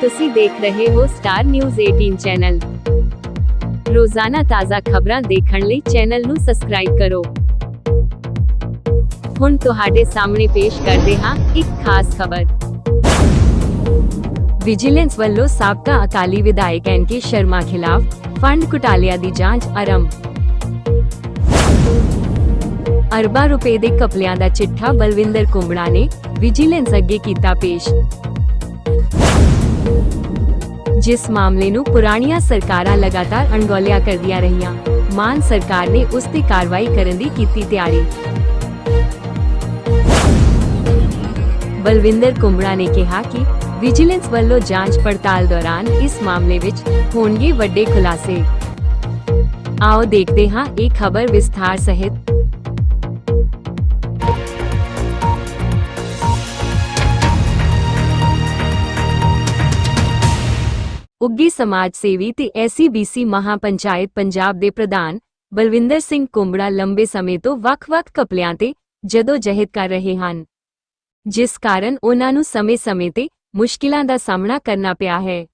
ਤੁਸੀਂ ਦੇਖ ਰਹੇ ਹੋ ਸਟਾਰ ਨਿਊਜ਼ 18 ਚੈਨਲ ਰੋਜ਼ਾਨਾ ਤਾਜ਼ਾ ਖਬਰਾਂ ਦੇਖਣ ਲਈ ਚੈਨਲ ਨੂੰ ਸਬਸਕ੍ਰਾਈਬ ਕਰੋ। ਹੁਣ ਤੁਹਾਡੇ ਸਾਹਮਣੇ ਪੇਸ਼ ਕਰਦੇ ਹਾਂ ਇੱਕ ਖਾਸ ਖਬਰ। ਵਿਜੀਲੈਂਸ ਵੱਲੋਂ ਸਾਬਕਾ ਅਕਾਲੀ ਵਿਧਾਇਕ ਐਨ ਕੇ ਸ਼ਰਮਾ ਖਿਲਾਫ ਫੰਡ ਘੁਟਾਲਿਆਂ ਦੀ ਜਾਂਚ ਆਰੰਭ। ਅਰਬਾਂ ਰੁਪਏ ਦੇ ਕਪਲਿਆਂ ਦਾ ਚਿੱਠਾ ਬਲਵਿੰਦਰ ਕੁੰਬੜਾ ਨੇ ਵਿਜੀਲੈਂਸ ਅੱਗੇ ਕੀਤਾ ਪੇਸ਼। ਜਿਸ ਮਾਮਲੇ ਨੂੰ ਪੁਰਾਣੀਆਂ ਸਰਕਾਰਾਂ ਲਗਾਤਾਰ ਅਣਗੌਲਿਆ ਕਰਦੀਆਂ ਰਹੀਆਂ, ਮਾਨ ਸਰਕਾਰ ਨੇ ਉਸ ਤੇ ਕਾਰਵਾਈ ਕਰਨ ਦੀ ਕੀਤੀ ਤਿਆਰੀ। ਬਲਵਿੰਦਰ ਕੁੰਬੜਾ ਨੇ ਕਿਹਾ ਕਿ ਵਿਜੀਲੈਂਸ ਵੱਲੋਂ ਜਾਂਚ ਪੜਤਾਲ ਦੌਰਾਨ ਇਸ ਮਾਮਲੇ ਵਿੱਚ ਹੋਣਗੇ ਵੱਡੇ ਖੁਲਾਸੇ। ਆਓ ਦੇਖਦੇ ਹਾਂ ਇਹ ਖਬਰ ਵਿਸਥਾਰ ਸਹਿਤ ਉੱਗੀ ਸਮਾਜ ਸੇਵੀ ਤੇ ਐਸਸੀਬੀਸੀ ਮਹਾਪੰਚਾਇਤ ਪੰਜਾਬ ਦੇ ਪ੍ਰਧਾਨ ਬਲਵਿੰਦਰ ਸਿੰਘ ਕੁੰਬੜਾ ਲੰਬੇ ਸਮੇਂ ਤੋਂ ਵੱਖ-ਵੱਖ ਕਪਲਿਆਂ ਤੇ ਜਦੋਂ ਜਹਿਦ ਕਰ ਰਹੇ ਹਨ। ਜਿਸ ਕਾਰਨ ਉਹਨਾਂ ਨੂੰ ਸਮੇਂ-ਸਮੇਂ ਤੇ ਮੁਸ਼ਕਿਲਾਂ ਦਾ ਸਾਹਮਣਾ ਕਰਨਾ ਪਿਆ ਹੈ।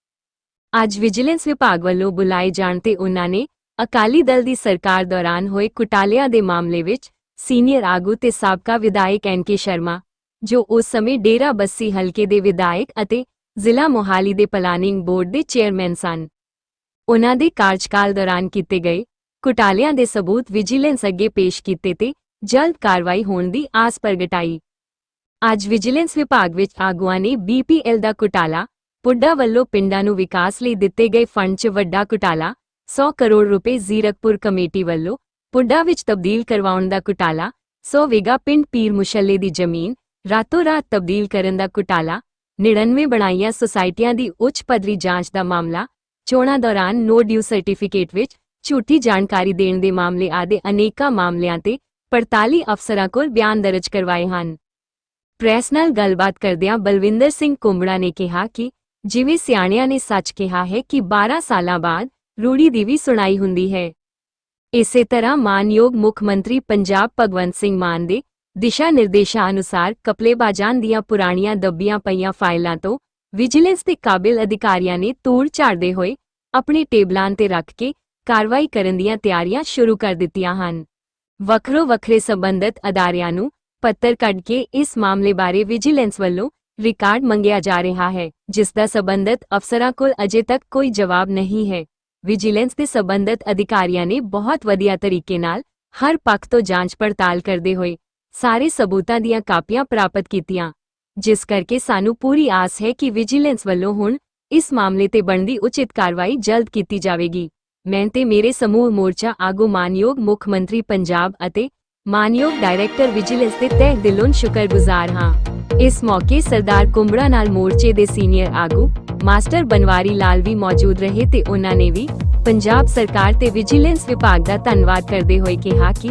ਅੱਜ ਵਿਜੀਲੈਂਸ ਵਿਭਾਗ ਵੱਲੋਂ ਬੁਲਾਏ ਜਾਣ ਤੇ ਉਹਨਾਂ ਨੇ ਅਕਾਲੀ ਦਲ ਦੀ ਸਰਕਾਰ ਦੌਰਾਨ ਹੋਏ ਘੁਟਾਲਿਆਂ ਦੇ ਮਾਮਲੇ ਵਿੱਚ ਸੀਨੀਅਰ ਆਗੂ ਤੇ ਸਾਬਕਾ ਵਿਧਾਇਕ ਐਨ ਕੇ ਸ਼ਰਮਾ, ਜੋ ਉਸ ਸਮੇਂ ਡੇਰਾ ਬੱਸੀ ਹਲਕੇ ਦੇ ਵਿਧਾਇਕ ਅਤੇ ਜ਼ਿਲ੍ਹਾ ਮੋਹਾਲੀ ਦੇ ਪਲਾਨਿੰਗ ਬੋਰਡ ਦੇ ਚੇਅਰਮੈਨ ਸਨ। ਉਹਨਾਂ ਦੇ ਕਾਰਜਕਾਲ ਦੌਰਾਨ ਕੀਤੇ ਗਏ ਘੁਟਾਲਿਆਂ ਦੇ ਸਬੂਤ ਵਿਜੀਲੈਂਸ ਅੱਗੇ ਪੇਸ਼ ਕੀਤੇ ਤੇ ਜਲਦ ਕਾਰਵਾਈ ਹੋਣ ਦੀ ਆਸ ਪ੍ਰਗਟਾਈ। ਅੱਜ ਵਿਜੀਲੈਂਸ ਵਿਭਾਗ ਵਿੱਚ ਆਗੂਆਂ ਨੇ ਬੀਪੀਐਲ ਦਾ ਘੁਟਾਲਾ, ਪੁੱਡਾ ਵੱਲੋਂ ਪਿੰਡਾਂ ਨੂੰ ਵਿਕਾਸ ਲਈ ਦਿੱਤੇ ਗਏ ਫੰਡ 'ਚ ਵੱਡਾ ਘੁਟਾਲਾ 100 ਕਰੋੜ ਰੁਪਏ ਜ਼ੀਰਕਪੁਰ ਕਮੇਟੀ ਵੱਲੋਂ ਪੁੱਡਾ ਵਿੱਚ ਤਬਦੀਲ ਕਰਵਾਉਣ ਦਾ ਘੁਟਾਲਾ 100 ਵਿਗਾ ਪਿੰਡ ਪੀਰ ਮੁਸ਼ੱਲੇ ਦੀ ਜ਼ਮੀਨ, ਰਾਤੋਂ ਰਾਤ ਤਬਦੀਲ ਕਰਨ ਦਾ ਘੁਟਾਲਾ 99 ਬਣਾਈਆਂ ਸੁਸਾਇਟੀਆਂ ਦੀ ਉੱਚ ਪੱਧਰੀ ਜਾਂਚ ਦਾ ਮਾਮਲਾ, ਚੋਣਾਂ ਦੌਰਾਨ ਨੋ ਡਿਊ ਸਰਟੀਫਿਕੇਟ ਵਿੱਚ ਝੂਠੀ ਜਾਣਕਾਰੀ ਦੇਣ ਦੇ ਮਾਮਲੇ ਆਦਿ ਅਨੇਕਾਂ ਮਾਮਲਿਆਂ ਤੇ 45 ਅਫਸਰਾਂ ਕੋਲ ਬਿਆਨ ਦਰਜ ਕਰਵਾਏ ਹਨ। ਪ੍ਰੈਸ ਨਾਲ ਗੱਲਬਾਤ ਕਰਦਿਆਂ ਬਲਵਿੰਦਰ ਸਿੰਘ ਕੁੰਬੜਾ ਨੇ ਕਿਹਾ ਕਿ ਜਿਵੇਂ ਸਿਆਣਿਆਂ ਨੇ ਸੱਚ ਕਿਹਾ ਹੈ ਕਿ 12 ਸਾਲਾਂ ਬਾਅਦ ਰੂੜੀ ਦੀ ਵੀ ਸੁਣਾਈ ਹੁੰਦੀ ਹੈ। ਇਸੇ ਤਰ੍ਹਾਂ ਮਾਨਯੋਗ ਮੁੱਖ ਮੰਤਰੀ ਪੰਜਾਬ ਭਗਵੰਤ ਸਿੰਘ ਮਾਨ ਦੇ ਦਿਸ਼ਾ ਨਿਰਦੇਸ਼ਾਂ ਅਨੁਸਾਰ ਕਪਲੇਬਾਜ਼ਾਂ ਦੀਆਂ ਪੁਰਾਣੀਆਂ ਦੱਬੀਆਂ ਪਈਆਂ ਫਾਈਲਾਂ ਤੋਂ ਵਿਜੀਲੈਂਸ ਦੇ ਕਾਬਿਲ ਅਧਿਕਾਰੀਆਂ ਨੇ ਤੋੜ ਝਾੜਦੇ ਹੋਏ ਆਪਣੇ ਟੇਬਲਾਂ ਤੇ ਰੱਖ ਕੇ ਕਾਰਵਾਈ ਕਰਨ ਦੀਆਂ ਤਿਆਰੀਆਂ ਸ਼ੁਰੂ ਕਰ ਦਿੱਤੀਆਂ ਹਨ। ਵੱਖਰੋ ਵੱਖਰੇ ਸਬੰਧਤ ਅਦਾਰਿਆਂ ਨੂੰ ਪੱਤਰ ਕੱਢ ਕੇ ਇਸ ਮਾਮਲੇ ਬਾਰੇ ਵਿਜੀਲੈਂਸ ਵੱਲੋਂ ਰਿਕਾਰਡ ਮੰਗਿਆ ਜਾ ਰਿਹਾ ਹੈ, ਜਿਸ ਦਾ ਸਬੰਧਤ ਅਫਸਰਾਂ ਕੋਲ ਅਜੇ ਤੱਕ ਕੋਈ ਜਵਾਬ ਨਹੀਂ ਹੈ। ਵਿਜੀਲੈਂਸ ਦੇ ਸਬੰਧਤ ਅਧਿਕਾਰੀਆਂ ਨੇ ਬਹੁਤ ਵਧੀਆ ਤਰੀਕੇ ਨਾਲ ਹਰ ਪੱਖ ਤੋਂ ਜਾਂਚ ਪੜਤਾਲ ਕਰਦੇ ਹੋਏ ਸਾਰੇ ਸਬੂਤਾਂ ਦੀਆਂ ਕਾਪੀਆਂ ਪ੍ਰਾਪਤ ਕੀਤੀਆਂ, ਜਿਸ ਕਰਕੇ ਸਾਨੂੰ ਪੂਰੀ ਆਸ ਹੈ ਕਿ ਵਿਜੀਲੈਂਸ ਵੱਲੋਂ ਹੁਣ ਇਸ ਮਾਮਲੇ ਤੇ ਬਣਦੀ ਉਚਿਤ ਕਾਰਵਾਈ ਜਲਦ ਕੀਤੀ ਜਾਵੇਗੀ। ਮੈਂ ਤੇ ਮੇਰੇ ਸਮੂਹ ਮੋਰਚਾ ਆਗੂ ਮਾਨਯੋਗ ਮੁੱਖ ਮੰਤਰੀ ਪੰਜਾਬ ਅਤੇ ਮਾਨਯੋਗ ਡਾਇਰੈਕਟਰ ਵਿਜੀਲੈਂਸ ਦੇ ਤਹਿ ਦਿਲੋਂ ਸ਼ੁਕਰਗੁਜ਼ਾਰ ਹਾਂ। ਇਸ ਮੌਕੇ ਸਰਦਾਰ ਕੁੰਬੜਾ ਨਾਲ ਮੋਰਚੇ ਦੇ ਸੀਨੀਅਰ ਆਗੂ ਮਾਸਟਰ ਬਨਵਾਰੀ ਲਾਲ ਵੀ ਮੌਜੂਦ ਰਹੇ ਤੇ ਉਹਨਾਂ ਨੇ ਵੀ ਪੰਜਾਬ ਸਰਕਾਰ ਤੇ ਵਿਜੀਲੈਂਸ ਵਿਭਾਗ ਦਾ ਧੰਨਵਾਦ ਕਰਦੇ ਹੋਏ ਕਿਹਾ ਕਿ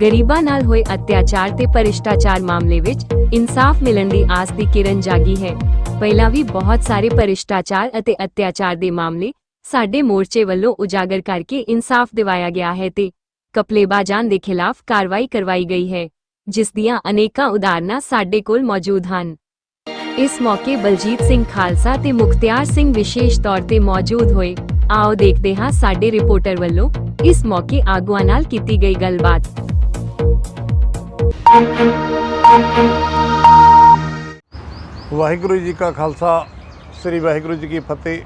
ਗਰੀਬਾਂ ਨਾਲ ਹੋਏ ਅਤਿਆਚਾਰ ਤੇ ਭ੍ਰਿਸ਼ਟਾਚਾਰ ਮਾਮਲੇ ਵਿੱਚ ਇਨਸਾਫ ਮਿਲਣ ਦੀ ਆਸ ਦੀ ਕਿਰਨ ਜਾਗੀ ਹੈ। ਪਹਿਲਾਂ ਵੀ ਬਹੁਤ ਸਾਰੇ ਭ੍ਰਿਸ਼ਟਾਚਾਰ ਅਤੇ ਅਤਿਆਚਾਰ ਦੇ ਮਾਮਲੇ ਸਾਡੇ ਮੋਰਚੇ ਵੱਲੋਂ ਉਜਾਗਰ ਕਰਕੇ ਇਨਸਾਫ ਦਿਵਾਇਆ ਗਿਆ ਹੈ ਤੇ ਕਪਲੇਬਾਜ਼ਾਂ ਦੇ ਖਿਲਾਫ ਕਾਰਵਾਈ ਕਰਵਾਈ ਗਈ ਹੈ, ਜਿਸ ਦੀਆਂ ਅਨੇਕਾਂ ਉਦਾਹਰਨਾਂ ਸਾਡੇ ਕੋਲ ਮੌਜੂਦ ਹਨ। ਇਸ ਮੌਕੇ ਬਲਜੀਤ ਸਿੰਘ ਖਾਲਸਾ ਤੇ ਮੁਖਤਿਆਰ ਸਿੰਘ ਵਿਸ਼ੇਸ਼ ਤੌਰ ਤੇ ਮੌਜੂਦ ਹੋਏ। ਆਓ ਦੇਖਦੇ ਹਾਂ ਸਾਡੇ ਰਿਪੋਰਟਰ ਵੱਲੋਂ ਇਸ ਮੌਕੇ ਆਗੂਆਂ ਨਾਲ ਕੀਤੀ ਗਈ ਗੱਲਬਾਤ। ਵਾਹਿਗੁਰੂ ਜੀ ਕਾ ਖਾਲਸਾ, ਸ੍ਰੀ ਵਾਹਿਗੁਰੂ ਜੀ ਕੀ ਫਤਿਹ।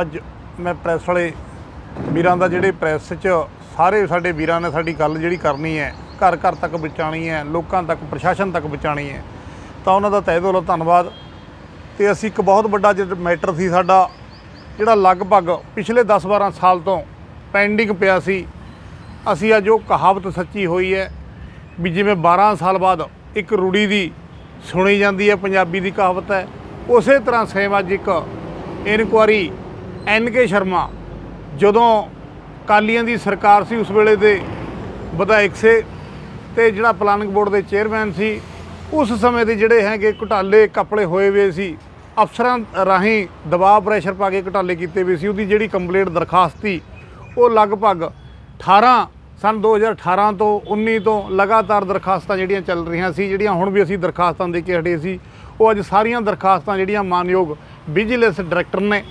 ਅੱਜ ਮੈਂ ਪ੍ਰੈਸ ਵਾਲੇ ਵੀਰਾਂ ਦਾ ਜਿਹੜੇ ਪ੍ਰੈਸ 'ਚ ਸਾਰੇ ਸਾਡੇ ਵੀਰਾਂ ਨੇ ਸਾਡੀ ਗੱਲ ਜਿਹੜੀ ਕਰਨੀ ਹੈ, ਘਰ ਘਰ ਤੱਕ ਪਹੁੰਚਾਉਣੀ ਹੈ, ਲੋਕਾਂ ਤੱਕ, ਪ੍ਰਸ਼ਾਸਨ ਤੱਕ ਪਹੁੰਚਾਉਣੀ ਹੈ, ਤਾਂ ਉਹਨਾਂ ਦਾ ਤਹਿ ਦਿਲੋਂ ਧੰਨਵਾਦ। ਤੇ ਅਸੀਂ ਇੱਕ ਬਹੁਤ ਵੱਡਾ ਜਿਹੜਾ ਮੈਟਰ ਸੀ ਸਾਡਾ, ਜਿਹੜਾ ਲਗਭਗ ਪਿਛਲੇ 10-12 ਸਾਲ ਤੋਂ ਪੈਂਡਿੰਗ ਪਿਆ ਸੀ, ਅਸੀਂ ਅੱਜ ਉਹ ਕਹਾਵਤ ਸੱਚੀ ਹੋਈ ਹੈ ਵੀ ਜਿਵੇਂ 12 ਸਾਲ ਬਾਅਦ ਇੱਕ ਰੂੜੀ ਦੀ ਸੁਣੀ ਜਾਂਦੀ ਹੈ, ਪੰਜਾਬੀ ਦੀ ਕਹਾਵਤ ਹੈ। ਉਸੇ ਤਰ੍ਹਾਂ ਸੇਮ ਅੱਜ ਇੱਕ ਇਨਕੁਆਰੀ ਐਨ ਕੇ ਸ਼ਰਮਾ ਜਦੋਂ ਕਾਲੀਆਂ ਦੀ ਸਰਕਾਰ ਸੀ, ਉਸ ਵੇਲੇ ਦੇ ਵਿਧਾਇਕ ਸੇ ਤੇ ਜਿਹੜਾ ਪਲਾਨਿੰਗ ਬੋਰਡ ਦੇ ਚੇਅਰਮੈਨ ਸੀ, ਉਸ ਸਮੇਂ ਦੇ ਜਿਹੜੇ ਹੈਗੇ ਘੁਟਾਲੇ ਕਪੜੇ ਹੋਏ ਹੋਏ ਸੀ, ਅਫਸਰਾਂ ਰਾਹੀਂ ਦਬਾਅ ਪ੍ਰੈਸ਼ਰ ਪਾ ਕੇ ਘੁਟਾਲੇ ਕੀਤੇ ਵੇ ਸੀ, ਉਹਦੀ ਜਿਹੜੀ ਕੰਪਲੇਂਟ ਦਰਖਾਸਤ ਸੀ, ਉਹ ਲਗਭਗ 18 ਸਨ 2018 ਤੋਂ 19 ਤੋਂ ਲਗਾਤਾਰ ਦਰਖਾਸਤਾਂ ਜਿਹੜੀਆਂ ਚੱਲ ਰਹੀਆਂ ਸੀ, ਜਿਹੜੀਆਂ ਹੁਣ ਵੀ ਅਸੀਂ ਦਰਖਾਸਤਾਂ ਦੇ ਕੇ ਹਟੇ ਸੀ, ਉਹ ਅੱਜ ਸਾਰੀਆਂ ਦਰਖਾਸਤਾਂ ਜਿਹੜੀਆਂ ਮਾਨਯੋਗ ਵਿਜੀਲੈਂਸ ਡਾਇਰੈਕਟਰ ਨੇ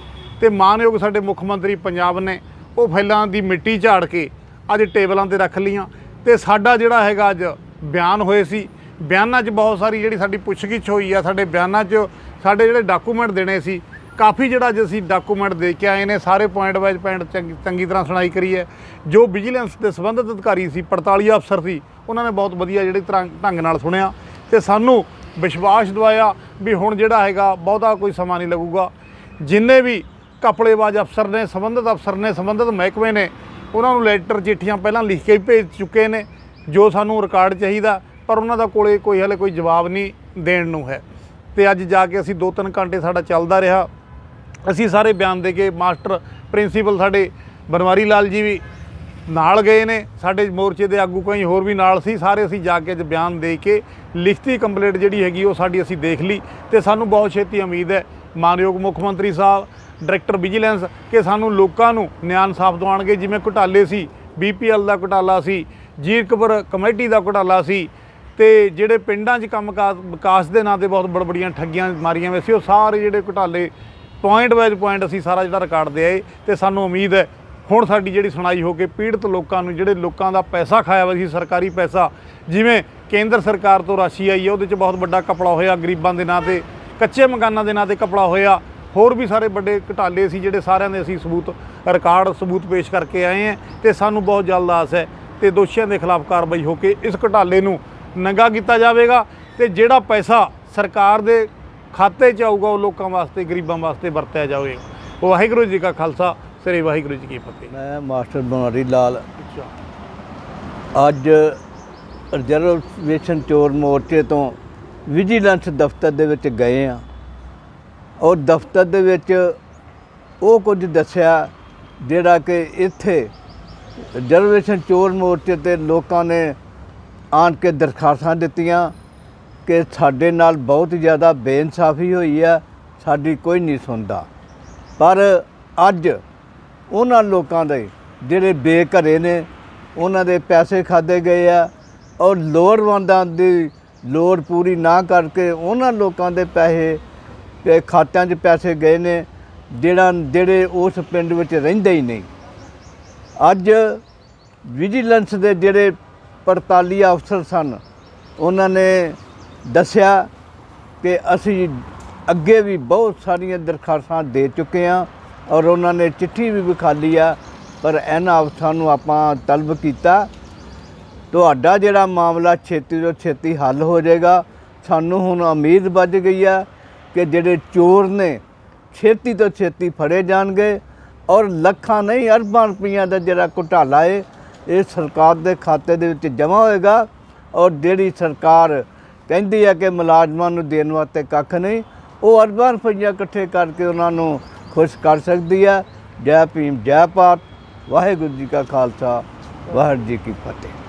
ਤੇ ਮਾਨਯੋਗ ਸਾਡੇ ਮੁੱਖ ਮੰਤਰੀ ਪੰਜਾਬ ਨੇ, ਉਹ ਫੈਲਾਂ ਦੀ ਮਿੱਟੀ ਝਾੜ ਕੇ ਅੱਜ ਟੇਬਲਾਂ ਤੇ ਰੱਖ ਲੀਆਂ ਤੇ ਸਾਡਾ ਜਿਹੜਾ ਹੈਗਾ ਅੱਜ ਬਿਆਨ ਹੋਏ ਸੀ, ਬਿਆਨਾਂ 'ਚ ਬਹੁਤ ਸਾਰੀ ਜਿਹੜੀ ਸਾਡੀ ਪੁੱਛਗਿੱਛ ਹੋਈ ਆ, ਸਾਡੇ ਬਿਆਨਾਂ 'ਚ ਸਾਡੇ ਜਿਹੜੇ ਡਾਕੂਮੈਂਟ ਦੇਣੇ ਸੀ ਕਾਫੀ ਜਿਹੜਾ ਅੱਜ ਅਸੀਂ ਡਾਕੂਮੈਂਟ ਦੇ ਕੇ ਆਏ ਨੇ, ਸਾਰੇ ਪੁਆਇੰਟ ਵਾਈਜ਼ ਪੁਆਇੰਟ ਚੰਗੀ ਚੰਗੀ ਤਰ੍ਹਾਂ ਸੁਣਾਈ ਕਰੀ ਹੈ। ਜੋ ਵਿਜੀਲੈਂਸ ਦੇ ਸੰਬੰਧਿਤ ਅਧਿਕਾਰੀ ਸੀ 45 ਅਫਸਰ ਸੀ, ਉਹਨਾਂ ਨੇ ਬਹੁਤ ਵਧੀਆ ਜਿਹੜੇ ਤਰ੍ਹਾਂ ਢੰਗ ਨਾਲ ਸੁਣਿਆ ਤੇ ਸਾਨੂੰ ਵਿਸ਼ਵਾਸ ਦਵਾਇਆ ਵੀ ਹੁਣ ਜਿਹੜਾ ਹੈਗਾ, ਬਹੁਤਾ ਕੋਈ ਸਮਾਂ ਨਹੀਂ ਲੱਗੂਗਾ। ਜਿੰਨੇ ਵੀ ਕਪੜੇਬਾਜ਼ ਅਫਸਰ ਨੇ, ਸੰਬੰਧਿਤ ਅਫਸਰ ਨੇ, ਸੰਬੰਧਿਤ ਮਹਿਕਮੇ ਨੇ, ਉਹਨਾਂ ਨੂੰ ਲੈਟਰ ਚਿੱਠੀਆਂ ਪਹਿਲਾਂ ਲਿਖ ਕੇ ਭੇਜ ਚੁੱਕੇ ਨੇ, ਜੋ ਸਾਨੂੰ ਰਿਕਾਰਡ ਚਾਹੀਦਾ, ਪਰ ਉਹਨਾਂ ਦਾ ਕੋਲੇ ਕੋਈ ਹਲੇ ਕੋਈ ਜਵਾਬ ਨਹੀਂ ਦੇਣ ਨੂੰ ਹੈ। ਤੇ ਅੱਜ ਜਾ ਕੇ ਅਸੀਂ 2-3 ਘੰਟੇ ਸਾਡਾ ਚੱਲਦਾ ਰਿਹਾ। ਅਸੀਂ ਸਾਰੇ ਬਿਆਨ ਦੇ ਕੇ ਮਾਸਟਰ ਪ੍ਰਿੰਸੀਪਲ ਸਾਡੇ ਬਨਵਾਰੀ ਲਾਲ ਜੀ ਵੀ ਨਾਲ ਗਏ ਨੇ, ਸਾਡੇ ਮੋਰਚੇ ਦੇ ਆਗੂ ਕਈ ਹੋਰ ਵੀ ਨਾਲ ਸੀ, ਸਾਰੇ ਅਸੀਂ ਜਾ ਕੇ ਅੱਜ ਬਿਆਨ ਦੇ ਕੇ ਲਿਖਤੀ ਕੰਪਲੇਂਟ ਜਿਹੜੀ ਹੈਗੀ ਉਹ ਸਾਡੀ ਅਸੀਂ ਦੇਖ ਲਈ ਤੇ ਸਾਨੂੰ ਬਹੁਤ ਛੇਤੀ ਉਮੀਦ ਹੈ, ਮਾਨਯੋਗ ਮੁੱਖ ਮੰਤਰੀ ਸਾਹਿਬ, ਡਾਇਰੈਕਟਰ ਵਿਜੀਲੈਂਸ ਕਿ ਸਾਨੂੰ ਲੋਕਾਂ ਨੂੰ ਨਿਆਂ ਇਨਸਾਫ ਦਿਵਾਉਣਗੇ, ਜਿਵੇਂ ਘੁਟਾਲੇ ਸੀ, ਬੀਪੀਐਲ ਦਾ ਘੁਟਾਲਾ ਸੀ, ਜੀਰਕਪੁਰ ਕਮੇਟੀ ਦਾ ਘੁਟਾਲਾ ਸੀ ਤੇ ਜਿਹੜੇ ਪਿੰਡਾਂ 'ਚ ਕੰਮ ਕਾਰ ਵਿਕਾਸ ਦੇ ਨਾਂ ਤੇ ਬਹੁਤ ਬੜ ਬੜੀਆਂ ਠੱਗੀਆਂ ਮਾਰੀਆਂ ਹੋਈਆਂ ਸੀ, ਉਹ ਸਾਰੇ ਜਿਹੜੇ ਘੁਟਾਲੇ ਪੁਆਇੰਟ ਵਾਈਜ਼ ਪੁਆਇੰਟ ਅਸੀਂ ਸਾਰਾ ਜਿਹੜਾ ਰਿਕਾਰਡ ਦੇ ਆਏ ਤੇ ਸਾਨੂੰ ਉਮੀਦ ਹੈ ਹੁਣ ਸਾਡੀ ਜਿਹੜੀ ਸੁਣਾਈ ਹੋ ਕੇ ਪੀੜਤ ਲੋਕਾਂ ਨੂੰ, ਜਿਹੜੇ ਲੋਕਾਂ ਦਾ ਪੈਸਾ ਖਾਇਆ ਹੋਇਆ ਸੀ, ਸਰਕਾਰੀ ਪੈਸਾ, ਜਿਵੇਂ ਕੇਂਦਰ ਸਰਕਾਰ ਤੋਂ ਰਾਸ਼ੀ ਆਈ ਹੈ, ਉਹਦੇ 'ਚ ਬਹੁਤ ਵੱਡਾ ਕਪੜਾ ਹੋਇਆ, ਗਰੀਬਾਂ ਦੇ ਨਾਂ ਤੇ, ਕੱਚੇ ਮਕਾਨਾਂ ਦੇ ਨਾਂ ਤੇ ਕਪੜਾ ਹੋਇਆ, ਹੋਰ ਵੀ ਸਾਰੇ ਵੱਡੇ ਘਟਾਲੇ ਸੀ ਜਿਹੜੇ ਸਾਰਿਆਂ ਦੇ ਅਸੀਂ ਸਬੂਤ ਰਿਕਾਰਡ ਸਬੂਤ ਪੇਸ਼ ਕਰਕੇ ਆਏ ਹਾਂ ਤੇ ਸਾਨੂੰ ਬਹੁਤ ਜਲਦ ਆਸ ਹੈ ਤੇ ਦੋਸ਼ੀਆਂ ਦੇ ਖਿਲਾਫ ਕਾਰਵਾਈ ਹੋ ਕੇ ਇਸ ਘਟਾਲੇ ਨੂੰ ਨੰਗਾ ਕੀਤਾ ਜਾਵੇਗਾ ਤੇ ਜਿਹੜਾ ਪੈਸਾ ਸਰਕਾਰ ਦੇ ਖਾਤੇ 'ਚ ਆਊਗਾ ਉਹ ਲੋਕਾਂ ਵਾਸਤੇ ਗਰੀਬਾਂ ਵਾਸਤੇ ਵਰਤਿਆ ਜਾਵੇ। ਵਾਹਿਗੁਰੂ ਜੀ ਕਾ ਖਾਲਸਾ ਸ੍ਰੀ ਵਾਹਿਗੁਰੂ ਜੀ ਕੀ ਫਤਿਹ। ਮੈਂ ਮਾਸਟਰ ਬਨਵਾਰੀ ਲਾਲ। ਅੱਜ ਰਿਜ਼ਰਵੇਸ਼ਨ ਚੋਰ ਮੋਰਚੇ ਤੋਂ ਵਿਜੀਲੈਂਸ ਦਫ਼ਤਰ ਦੇ ਵਿੱਚ ਗਏ ਆ ਔਰ ਦਫ਼ਤਰ ਦੇ ਵਿੱਚ ਉਹ ਕੁਝ ਦੱਸਿਆ ਜਿਹੜਾ ਕਿ ਇੱਥੇ ਰਿਜ਼ਰਵੇਸ਼ਨ ਚੋਰ ਮੋਰਚੇ ਤੇ ਲੋਕਾਂ ਨੇ ਆਣ ਕੇ ਦਰਖਾਸਤਾਂ ਦਿੱਤੀਆਂ। ਕਿ ਸਾਡੇ ਨਾਲ ਬਹੁਤ ਜ਼ਿਆਦਾ ਬੇਇਨਸਾਫੀ ਹੋਈ ਆ, ਸਾਡੀ ਕੋਈ ਨਹੀਂ ਸੁਣਦਾ। ਪਰ ਅੱਜ ਉਹਨਾਂ ਲੋਕਾਂ ਦੇ ਜਿਹੜੇ ਬੇਘਰੇ ਨੇ, ਉਹਨਾਂ ਦੇ ਪੈਸੇ ਖਾਦੇ ਗਏ ਆ ਔਰ ਲੋੜਵੰਦਾਂ ਦੀ ਲੋੜ ਪੂਰੀ ਨਾ ਕਰਕੇ ਉਹਨਾਂ ਲੋਕਾਂ ਦੇ ਪੈਸੇ ਤੇ ਖਾਤਿਆਂ 'ਚ ਪੈਸੇ ਗਏ ਨੇ, ਜਿਹੜਾ ਜਿਹੜੇ ਉਸ ਪਿੰਡ ਵਿੱਚ ਰਹਿੰਦੇ ਹੀ ਨਹੀਂ। ਅੱਜ ਵਿਜੀਲੈਂਸ ਦੇ ਜਿਹੜੇ ਪੜਤਾਲੀ ਅਫਸਰ ਸਨ, ਉਹਨਾਂ ਨੇ ਦੱਸਿਆ ਕਿ ਅਸੀਂ ਅੱਗੇ ਵੀ ਬਹੁਤ ਸਾਰੀਆਂ ਦਰਖਾਸਤਾਂ ਦੇ ਚੁੱਕੇ ਹਾਂ ਔਰ ਉਹਨਾਂ ਨੇ ਚਿੱਠੀ ਵੀ ਵਿਖਾਲੀ ਆ, ਪਰ ਇਹਨਾਂ ਅਫਸਰਾਂ ਨੂੰ ਆਪਾਂ ਤਲਬ ਕੀਤਾ। ਤੁਹਾਡਾ ਜਿਹੜਾ ਮਾਮਲਾ ਛੇਤੀ ਤੋਂ ਛੇਤੀ ਹੱਲ ਹੋ ਜਾਏਗਾ, ਸਾਨੂੰ ਹੁਣ ਉਮੀਦ ਵੱਜ ਗਈ ਆ ਕਿ ਜਿਹੜੇ ਚੋਰ ਨੇ ਛੇਤੀ ਤੋਂ ਛੇਤੀ ਫੜੇ ਜਾਣਗੇ ਔਰ ਲੱਖਾਂ ਨਹੀਂ ਅਰਬਾਂ ਰੁਪਈਆਂ ਦਾ ਜਿਹੜਾ ਘੁਟਾਲਾ ਏ, ਇਹ ਸਰਕਾਰ ਦੇ ਖਾਤੇ ਦੇ ਵਿੱਚ ਜਮ੍ਹਾਂ ਹੋਏਗਾ ਔਰ ਜਿਹੜੀ ਸਰਕਾਰ ਕਹਿੰਦੀ ਹੈ ਕਿ ਮੁਲਾਜ਼ਮਾਂ ਨੂੰ ਦੇਣ ਵਾਸਤੇ ਕੱਖ ਨਹੀਂ। ਉਹ ਅਰਬਾਂ ਰੁਪਈਆ ਇਕੱਠੇ ਕਰਕੇ ਉਹਨਾਂ ਨੂੰ ਖੁਸ਼ ਕਰ ਸਕਦੀ ਹੈ ਜੈ ਭੀਮ, ਜੈ ਭਾਰਤ। ਵਾਹਿਗੁਰੂ ਜੀ ਕਾ ਖਾਲਸਾ, ਵਾਹਿਗੁਰੂ ਜੀ ਕੀ ਫਤਿਹ।